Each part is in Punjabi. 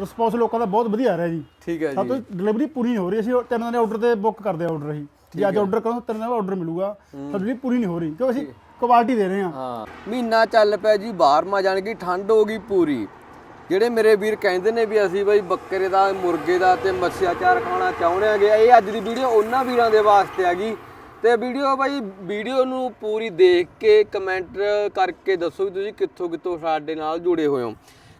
ਰਿਸਪੌਂਸ ਲੋਕਾਂ ਦਾ ਬਹੁਤ ਵਧੀਆ ਆ ਰਿਹਾ ਜੀ। ਠੀਕ ਹੈ ਸਾਤੋਂ ਜੀ। ਡਿਲੀਵਰੀ ਪੂਰੀ ਨਹੀਂ ਹੋ ਰਹੀ ਅਸੀਂ ਤਿੰਨ ਦਿਨ ਦੇ ਆਰਡਰ ਤੇ ਬੁੱਕ ਕਰਦੇ ਆ ਆਰਡਰ ਅਸੀਂ। ਜੇ ਅੱਜ ਆਰਡਰ ਕਰੋ ਤਿੰਨ ਦਿਨ ਦਾ ਆਰਡਰ ਮਿਲੂਗਾ। ਸਾਡੀ ਪੂਰੀ ਨਹੀਂ ਹੋ ਰਹੀ ਕਿਉਂ ਅਸੀਂ ਕੁਆਲਿਟੀ ਦੇ ਰਹੇ ਹਾਂ। ਹਾਂ। ਮਹੀਨਾ ਚੱਲ ਪਿਆ ਜੀ 12ਵਾਂ ਜਾਣ ਕਿ ਠੰਡ ਹੋ ਗਈ ਪੂਰੀ। ਜਿਹੜੇ ਮੇਰੇ ਵੀਰ ਕਹਿੰਦੇ ਨੇ ਵੀ ਅਸੀਂ ਬਈ ਬੱਕਰੇ ਦਾ ਮੁਰਗੇ ਦਾ ਤੇ ਮੱਛੀ ਅਚਾਰ ਖਾਣਾ ਚਾਹੁੰਦੇ ਆਗੇ ਇਹ ਅੱਜ ਦੀ ਵੀਡੀਓ ਉਹਨਾਂ ਵੀਰਾਂ ਦੇ ਵਾਸਤੇ ਹੈਗੀ। ਤੇ ਵੀਡੀਓ ਬਾਈ ਵੀਡੀਓ ਨੂੰ ਪੂਰੀ ਦੇਖ ਕੇ ਕਮੈਂਟ ਕਰਕੇ ਦੱਸੋ ਵੀ ਤੁਸੀਂ ਕਿੱਥੋਂ ਕਿੱਥੋਂ ਸਾਡੇ ਨਾਲ ਜੁੜੇ ਹੋਏ ਹੋ।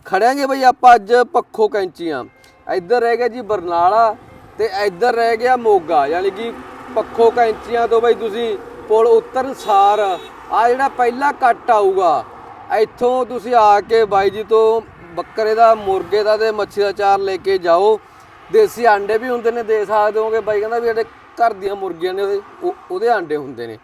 ਖੜਾਂਗੇ ਬਈ ਆਪਾਂ ਅੱਜ ਪੱਖੋ ਕੈਂਚੀਆਂ। ਇੱਧਰ ਰਹਿ ਗਿਆ ਜੀ ਬਰਨਾਲਾ ਤੇ ਇੱਧਰ ਰਹਿ ਗਿਆ ਮੋਗਾ। ਯਾਨੀ ਕਿ ਪੱਖੋ ਕੈਂਚੀਆਂ ਤੋਂ ਬਈ ਤੁਸੀਂ ਪੁਲ ਉਤਰਨ ਸਾਰ। ਆ ਜਿਹੜਾ ਪਹਿਲਾ ਕੱਟ ਆਊਗਾ, ਇੱਥੋਂ ਤੁਸੀਂ ਆ ਕੇ ਬਾਈ ਜੀ ਤੋਂ ਬੱਕਰੇ ਦਾ, ਮੁਰਗੇ ਦਾ ਤੇ ਮੱਛੀ ਦਾ ਚਾਰ ਲੈ ਕੇ ਜਾਓ। ਦੇਸੀ ਆਂਡੇ ਵੀ ਹੁੰਦੇ ਨੇ, ਦੇ ਸਕਦੇ ਹੋਗੇ। ਬਾਈ ਕਹਿੰਦਾ ਵੀ ਸਾਡੇ ਘਰ ਦੀਆਂ ਮੁਰਗੀਆਂ ਨੇ, ਉਹਦੇ ਉਹਦੇ ਆਂਡੇ ਹੁੰਦੇ ਨੇ।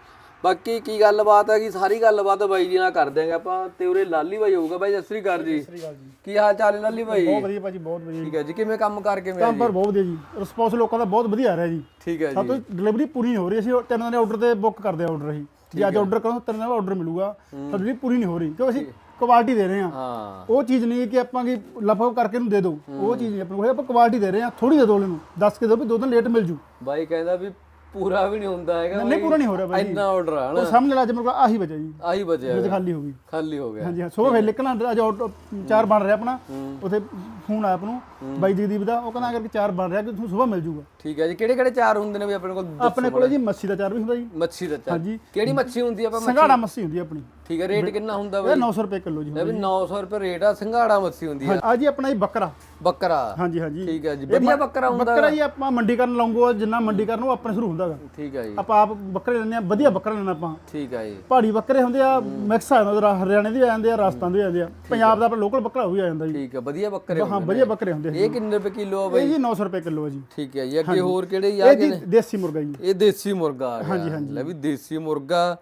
ਬਾਕੀ ਕੀ ਗੱਲਬਾਤ ਹੈਗੀ ਸਾਰੀ ਗੱਲਬਾਤ ਬਾਈ ਜੀ ਨਾਲ ਕਰ ਦਿਆਂਗੇ ਆਪਾਂ ਤੇ ਉਰੇ ਲਾਲੀ ਬਾਈ ਹੋਊਗਾ ਬਾਈ ਸਤਿ ਸ੍ਰੀ ਅਕਾਲ ਜੀ। ਸ੍ਰੀ ਅਕਾਲ ਜੀ। ਕੀ ਹਾਲ ਚਾਲ ਹੈ ਲਾਲੀ ਬਾਈ? ਬਹੁਤ ਵਧੀਆ ਭਾਜੀ ਬਹੁਤ ਵਧੀਆ ਠੀਕ ਹੈ ਜੀ ਕਿਵੇਂ ਕੰਮ ਕਰ ਕਿਵੇਂ ਕੰਮ ਪਰ ਬਹੁਤ ਵਧੀਆ ਜੀ ਰਿਸਪੌਂਸ ਲੋਕਾਂ ਦਾ ਬਹੁਤ ਵਧੀਆ ਆ ਰਿਹਾ ਜੀ। ਠੀਕ ਹੈ ਜੀ। ਸਾਤੋਂ ਡਿਲੀਵਰੀ ਪੂਰੀ ਹੋ ਰਹੀ ਅਸੀਂ ਤਿੰਨ ਦਿਨ ਦੇ ਆਰਡਰ ਤੇ ਬੁੱਕ ਕਰਦੇ ਆ ਆਰਡਰ ਅਸੀਂ। ਜੇ ਅੱਜ ਆਰਡਰ ਕਰੋ ਤਿੰਨ ਦਿਨ ਦਾ ਆਰਡਰ ਮਿਲੂਗਾ। ਸਾਡੀ ਪੂਰੀ ਨਹੀਂ ਹੋ ਰਹੀ ਕਿਉਂ ਅਸੀਂ ਕੁਆਲਿਟੀ ਦੇ ਰਹੇ ਹਾਂ। ਹਾਂ। ਉਹ ਚੀਜ਼ ਨਹੀਂ ਕਿ ਆਪਾਂ ਕੀ ਲਫਾ ਕਰਕੇ ਨੂੰ ਦੇ ਦਿਓ। ਉਹ ਚੀਜ਼ ਨਹੀਂ ਆਪਣੇ ਕੋਲ ਆਪਾਂ ਕੁਆਲਿਟੀ ਦੇ ਰਹੇ ਹਾਂ ਥੋੜੀ ਦੇ ਦਿਓ ਇਹਨੂੰ ਦੱਸ ਕੇ ਦਿਓ ਵੀ ਦੋ ਦਿਨ ਲੇਟ ਮਿਲ ਜੂ। ਬਾਈ ਕਹਿੰਦਾ ਵੀ ਪੂਰਾ ਵੀ ਨਹੀਂ ਹੁੰਦਾ ਹੈਗਾ ਨਹੀਂ ਪੂਰਾ ਨਹੀਂ ਹੋ ਰਿਹਾ ਬਾਈ। ਇੰਨਾ ਆਰਡਰ ਆ ਉਹ ਨਾ ਸਮਝ ਲੈ ਅੱਜ ਮੇਰੇ ਕੋਲ ਆਹੀ ਬਚਿਆ ਜੀ। ਆਹੀ ਬਚਿਆ ਜੇ ਹੈਗਾ। ਖਾਲੀ ਹੋ ਗਈ। ਖਾਲੀ ਹੋ ਗਿਆ। ਹਾਂਜੀ ਹਾਂ ਸਵੇਰ ਵੇਲੇ ਨਿਕਲਣਾ ਅੱਜ ਆਟੋ ਚਾਰ ਬਣ ਰਿਹਾ ਆਪਣਾ। ਉਥੇ ਫੋਨ ਆਇਆ ਆਪ ਨੂੰ ਬਾਈ ਜਗਦੀਪ ਦਾ ਉਹ ਕਹਿੰਦਾ ਕਰਕੇ ਚਾਰ ਬਣ ਰਿਹਾ ਕਿ ਤੁਹਾਨੂੰ ਸਵੇਰ ਮਿਲ ਜੂਗਾ। ਠੀਕ ਹੈ ਜੀ। ਕਿਹੜੇ ਕਿਹੜੇ ਚਾਰ ਹੁੰਦੇ ਨੇ ਵੀ ਆਪਣੇ ਕੋਲ? ਆਪਣੇ ਕੋਲੇ ਜੀ ਮੱਛੀ ਦਾ ਚਾਰ ਵੀ ਹੁੰਦਾ ਜੀ। ਮੱਛੀ ਦਾ ਚਾਰ। ਹਾਂਜੀ। ਕਿਹੜੀ ਮੱਛੀ ਹੁੰਦੀ ਆ ਆਪਾਂ ਸੰਘਾੜਾ ਮੱਛੀ ਹੁੰਦੀ ਆਪਣੀ। ਠੀਕ ਹੈ ਰੇਟ ਕਿੰਨਾ ਹੁੰਦਾ ਇਹ ਬਾਈ 900 ਰੁਪਏ ਕਿਲੋ ਜੀ ਲੈ ਵੀ 900 ਰੁਪਏ ਰੇਟ ਆ ਸੰਘਾੜਾ ਮੱਛੀ ਹੁੰਦੀ ਆ। ਆ ਜੀ ਆਪਣਾ ਇਹ ਬੱਕਰਾ। ਬੱਕਰਾ। ਹਾਂਜੀ ਹਾਂਜੀ। ਠੀਕ ਹੈ ਜੀ ਵਧੀਆ ਬੱਕਰਾ ਹੁੰਦਾ ਬੱਕਰਾ ਜੀ ਆਪਾਂ ਮੰਡੀ ਕਰਨ ਲਾਉਂਗੋ ਜਿੰਨਾ ਮੰਡੀ ਕਰਨ ਉਹ ਆਪਣੇ ਸ਼ੁਰੂ ਹੁੰਦਾਗਾ ਠੀਕ ਹੈ ਜੀ। ਆਪਾਂ ਆਪ ਬੱਕਰੇ ਲੈਂਦੇ ਆ ਵਧੀਆ ਬੱਕਰਾ ਲੈਣਾ ਆਪਾਂ। ਠੀਕ ਹੈ ਜੀ। ਪਹਾੜੀ ਬੱਕਰੇ ਹੁੰਦੇ ਆ ਮਿਕਸ ਆ ਜਾਂਦਾ ਹਰਿਆਣੇ ਦੇ ਆ ਜਾਂਦੇ ਆ ਰਾਜਸਥਾਨ ਦੇ ਆ ਜਾਂਦੇ ਆ। ਪੰਜਾਬ ਦਾ ਆਪਣਾ ਲੋਕਲ ਬੱਕਰਾ ਉਹ ਵੀ ਆ ਜਾਂਦਾ ਜੀ। ਠੀਕ ਹੈ ਵਧੀਆ ਬੱਕਰੇ ਹਾਂ ਵਧੀਆ ਬੱਕਰੇ ਹੁੰਦੇ ਆ। ਇਹ ਕਿੰਨੇ ਰੁਪਏ ਕਿਲੋ ਆ ਇਹ ਬਾਈ? ਜੀ 900 ਰੁਪਏ ਕਿਲੋ ਆ ਜੀ। ਠੀਕ ਹੈ ਜੀ ਅੱਗੇ ਹੋਰ ਕਿਹੜੇ ਯਾਰ ਇਹ ਜੀ ਦੇਸੀ ਮੁਰਗਾ ਜੀ। ਇਹ ਦੇਸੀ ਮੁਰਗਾ ਆ ਗਿਆ। ਲੈ ਵੀ ਦੇਸੀ ਮੁਰਗਾ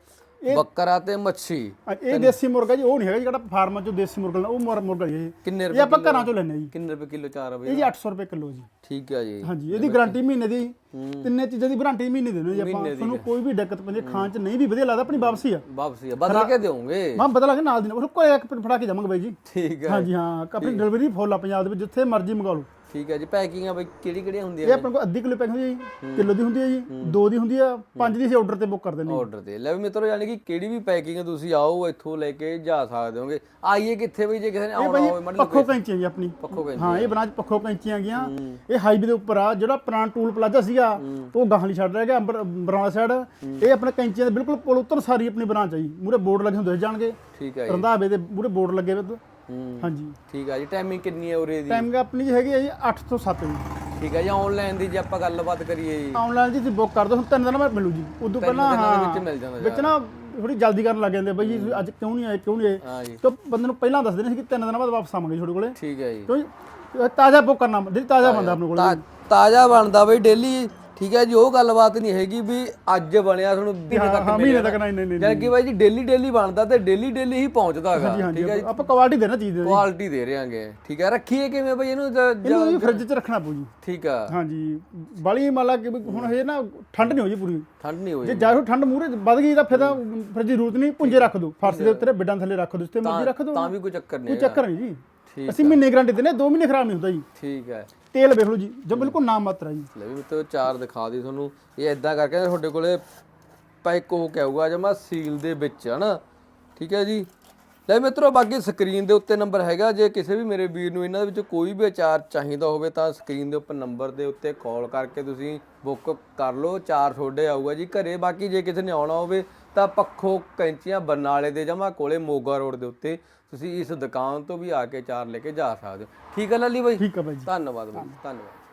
ਬੱਕਰਾ ਤੇ ਮੱਛੀ। ਇਹ ਦੇਸੀ ਮੁਰਗਾ ਜੀ ਉਹ ਨਹੀਂ ਹੈਗਾ ਜਿਹੜਾ ਫਾਰਮਾਂ ਚੋਂ ਦੇਸੀ ਮੁਰਗਾ ਉਹ ਮੁਰ- ਮੁਰਗਾ ਜੀ। ਇਹ। ਕਿੰਨੇ ਇਹ ਰੁਪਏ ਆਪਾਂ ਘਰਾਂ ਚੋਂ ਆ ਜੀ। ਕਿੰਨੇ ਰੁਪਏ ਕਿਲੋ ਚਾਰ ਆ ਬਾਈ? ਇਹ ਜੀ 800 ਰੁਪਏ ਕਿਲੋ ਜੀ। ਠੀਕ ਹੈ ਜੀ। ਹਾਂਜੀ ਇਹਦੀ ਗਾਰੰਟੀ ਮਹੀਨੇ ਦੀ। ਤਿੰਨੇ ਚੀਜ਼ਾਂ ਦੀ ਗਾਰੰਟੀ ਮਹੀਨੇ ਦੀ ਦਿੰਦੇ ਜੀ ਆਪਾਂ। ਤੁਹਾਨੂੰ ਕੋਈ ਵੀ ਦਿੱਕਤ ਪੈਂਦੀ ਖਾਣ ਚ ਨਹੀਂ ਵੀ ਵਧੀਆ ਲੱਗਦਾ ਆਪਣੀ ਵਾਪਸੀ ਆ। ਵਾਪਸੀ ਆ। ਬਦਲ ਕੇ ਦੇਵੋਗੇ ਮੈਂ ਬਦਲਾ ਕੇ ਨਾਲ ਦੀ ਨਾਲ ਉਹ ਕੋਈ ਇੱਕ ਫੜਾ ਕੇ ਜਾਵਾਂਗੇ ਬਾਈ ਜੀ। ਠੀਕ ਹੈ ਹਾਂਜੀ ਹਾਂ ਆਪਣੀ ਡਿਲੀਵਰੀ ਫੁੱਲ ਆ ਪੰਜਾਬ ਦੇ ਵਿੱਚ ਜਿੱਥੇ ਮਰਜ਼ੀ ਮੰਗਾ ਲਓ। ਠੀਕ ਹੈ ਜੀ ਪੈਕਿੰਗਾਂ ਬਈ ਕਿਹੜੀ ਕਿਹੜੀਆਂ ਇਹ ਹੁੰਦੀਆਂ ਆਪਣੇ ਕੋਲ ਅੱਧੀ ਕਿਲੋ ਪੈਕ ਹੁੰਦੀ ਹੈ ਜੀ ਕਿਲੋ ਦੀ ਹੁੰਦੀ ਹੈ ਜੀ ਦੋ ਦੀ ਹੁੰਦੀ ਆ ਪੰਜ ਦੀ ਅਸੀਂ ਆਰਡਰ ਤੇ ਬੁੱਕ ਕਰ ਦਿੰਦੇ ਹਾਂ। ਆਰਡਰ ਤੇ। ਲੈ ਵੀ ਮਿੱਤਰੋ ਯਾਨੀ ਕਿ ਕਿਹੜੀ ਵੀ ਪੈਕਿੰਗ ਤੁਸੀਂ ਆਓ ਇੱਥੋਂ ਲੈ ਕੇ ਜਾ ਸਕਦੇ ਹੋਗੇ। ਆਈਏ ਕਿੱਥੇ ਬਈ ਜੇ ਕਿਸੇ ਨੇ ਆਉਣਾ ਹੋਵੇ ਮਨ ਪੱਖੋ ਕੈਂਚੀਆਂ ਜੀ ਆਪਣੀ। ਪੱਖੋ ਗਏ ਹਾਂ ਇਹ ਬਰਾਂਚ ਪੱਖੋ ਕੈਂਚੀਆਂ ਗਈਆਂ। ਇਹ ਹਾਈਵੇ ਦੇ ਉੱਪਰ ਆ ਜਿਹੜਾ ਪੁਰਾਣਾ ਟੂਲ ਪਲਾਜ਼ਾ ਸੀਗਾ ਉਹ ਗਾਹਾਂ ਲਈ ਛੱਡ ਰਹਿ ਗਿਆ ਬਰਾਲਾ ਸਾਈਡ ਇਹ ਆਪਣੇ ਕੈਂਚੀਆਂ ਦੇ ਬਿਲਕੁਲ ਪੁਲ ਉੱਤਰ ਸਾਰੀ ਆਪਣੀ ਬਰਾਂਚ ਆ ਜੀ। ਮੂਰੇ ਬੋਰਡ ਲੱਗੇ ਹੁੰਦੇ ਜਾਣਗੇ। ਠੀਕ ਹੈ ਜੀ। ਰੰਧਾਵੇ ਦੇ ਮੂਰੇ ਬੋਰਡ ਲੱਗੇ ਵੇ ਹਾਂਜੀ। ਠੀਕ ਹੈ ਜੀ ਟਾਈਮਿੰਗ ਕਿੰਨੀ ਹੈ ਉਰੇ ਦੀ? ਟਾਈਮਿੰਗ ਆਪਣੀ ਜੀ ਹੈਗੀ ਹੈ ਜੀ 8 ਤੋਂ 7 ਜੀ ਠੀਕ ਹੈ ਜੀ ਆਨਲਾਈਨ ਦੀ ਜੇ ਆਪਾਂ ਗੱਲਬਾਤ ਕਰੀਏ ਜੀ। ਆਨਲਾਈਨ ਜੀ ਤੁਸੀਂ ਬੁੱਕ ਕਰ ਦਿਓ ਹੁਣ ਤਿੰਨ ਦਿਨ ਬਾਅਦ ਮਿਲੂ ਜੀ। ਉਦੋਂ ਪਹਿਲਾਂ ਦਿਨਾਂ ਦੇ ਹਾਂ ਵਿੱਚ ਮਿਲ ਜਾਂਦਾ ਵਿੱਚ ਨਾ ਥੋੜੀ ਜਲਦੀ ਕਰਨ ਲੱਗ ਜਾਂਦੇ ਬਈ ਜੀ ਅੱਜ ਕਿਉਂ ਨਹੀਂ ਆਏ ਕਿਉਂ ਨਹੀਂ ਆਏ। ਹਾਂ ਜੀ। ਤਾਂ ਬੰਦੇ ਨੂੰ ਪਹਿਲਾਂ ਦੱਸਦੇ ਨੇ ਸੀ ਕਿ ਤਿੰਨ ਦਿਨਾਂ ਬਾਅਦ ਵਾਪਸ ਆਵਾਂਗੇ ਤੁਹਾਡੇ ਕੋਲੇ। ਠੀਕ ਹੈ ਜੀ। ਕਿਉਂ ਤਾਜ਼ਾ ਬੁੱਕ ਕਰਨਾ ਜਿਹੜੀ ਤਾਜ਼ਾ ਬੰਦਾ ਆਪਣੇ ਕੋਲ। ਤਾ- ਤਾਜ਼ਾ ਬਣਦਾ ਬਈ ਡੇਲੀ ਠੀਕ ਹੈ ਜੀ ਉਹ ਗੱਲਬਾਤ ਨਹੀਂ ਹੈਗੀ ਵੀ ਅੱਜ ਬਣਿਆ ਤੁਹਾਨੂੰ ਮਹੀਨੇ ਤੱਕ ਹਾਂ ਮਹੀਨੇ ਤੱਕ ਨਹੀਂ ਨਹੀਂ ਨਹੀਂ ਯਾਨੀ ਕਿ ਬਾਈ ਜੀ ਡੇਲੀ ਡੇਲੀ ਬਣਦਾ ਤੇ ਡੇਲੀ ਡੇਲੀ ਹੀ ਪਹੁੰਚਦਾ ਹੈਗਾ ਠੀਕ ਹੈ ਜੀ। ਆਪਾਂ ਕੁਆਲਿਟੀ ਦੇਣਾ ਚੀਜ਼ ਦੀ। ਕੁਆਲਿਟੀ ਦੇ ਰਹੇਗੇ ਠੀਕ ਹੈ। ਰੱਖੀਏ ਕਿਵੇਂ ਬਈ ਇਹਨੂੰ ਇਹਨੂੰ ਫ੍ਰਿਜ 'ਚ ਰੱਖਣਾ ਪਊ ਜੀ। ਠੀਕ ਆ। ਹਾਂਜੀ ਬਾਲੀ ਮਾਲਾ ਕਿ ਹੁਣ ਇਹ ਨਾ ਠੰਡ ਨਹੀਂ ਹੋ ਜੀ ਪੂਰੀ। ਠੰਡ ਨਹੀਂ ਹੋਈ। ਜੇ ਜਾ ਠੰਡ ਮੂਰੇ ਵੱਧ ਗਈ ਤਾਂ ਫਿਰ ਤਾਂ ਫ੍ਰਿਜ ਦੀ ਜ਼ਰੂਰਤ ਨਹੀਂ ਪੁੰਜੇ ਰੱਖ ਦਿਓ। ਫਰਸ਼ ਦੇ ਉੱਤੇ ਬਿੱਡਾਂ ਥੱਲੇ ਰੱਖ ਦਿਓ ਜਿੱਥੇ ਮਰਜ਼ੀ ਰੱਖ ਦਿਓ। ਤਾਂ ਵੀ ਕੋਈ ਚੱਕਰ ਨਹੀਂ ਕੋਈ ਚੱਕਰ ਨਹੀਂ ਜੀ। ਅਸੀਂ ਮਹੀਨੇ ਗਾਰੰਟੀ ਦਿੰਦੇ 2 ਮਹੀਨੇ ਖਰਾਬ ਨਹੀਂ ਹੁੰਦਾ ਜੀ। ਠੀਕ ਹੈ। ਤੇਲ ਵੇਖ ਲਓ ਜੀ, ਜੋ ਬਿਲਕੁਲ ਨਾਮ ਮਾਤਰਾ ਜੀ। ਲੈ ਵੀ ਮਿੱਤਰੋ ਚਾਰ ਦਿਖਾ ਦੀ ਤੁਹਾਨੂੰ। ਇਹ ਇਦਾਂ ਕਰਕੇ ਤੁਹਾਡੇ ਕੋਲੇ ਪੈਕ ਹੋ ਕੇ ਆਊਗਾ, ਜਮਾ ਸੀਲ ਦੇ ਵਿੱਚ, ਹਨਾ? ਠੀਕ ਹੈ ਜੀ? ਲੈ ਮਿੱਤਰੋ ਬਾਕੀ ਸਕਰੀਨ ਦੇ ਉੱਤੇ ਨੰਬਰ ਹੈਗਾ। ਜੇ ਕਿਸੇ ਵੀ ਮੇਰੇ ਵੀਰ ਨੂੰ ਇਹਨਾਂ ਦੇ ਵਿੱਚ ਕੋਈ ਵੀ ਅਚਾਰ ਚਾਹੀਦਾ ਹੋਵੇ ਤਾਂ ਸਕਰੀਨ ਦੇ ਉੱਪਰ ਨੰਬਰ ਦੇ ਉੱਤੇ ਕਾਲ ਕਰਕੇ ਤੁਸੀਂ ਬੁੱਕ ਕਰ ਲਓ। ਚਾਰ ਤੁਹਾਡੇ ਆਊਗਾ ਜੀ ਘਰੇ। ਬਾਕੀ ਜੇ ਕਿਸੇ ਨੇ ਆਉਣਾ ਹੋਵੇ ਤਾਂ ਪੱਖੋ ਕੈਂਚੀਆਂ ਬਰਨਾਲੇ ਦੇ ਜਮਾ ਕੋਲੇ ਮੋਗਾ ਰੋਡ ਦੇ ਉੱਤੇ ਤੁਸੀਂ ਇਸ ਦੁਕਾਨ ਤੋਂ ਵੀ ਆ ਕੇ ਚਾਰ ਲੈ ਕੇ ਜਾ ਸਕਦੇ ਹੋ। ਠੀਕ ਹੈ ਲੱਲੀ ਬਾਈ? ਠੀਕ ਆ ਬਾਈ ਧੰਨਵਾਦ ਬਾਈ ਧੰਨਵਾਦ।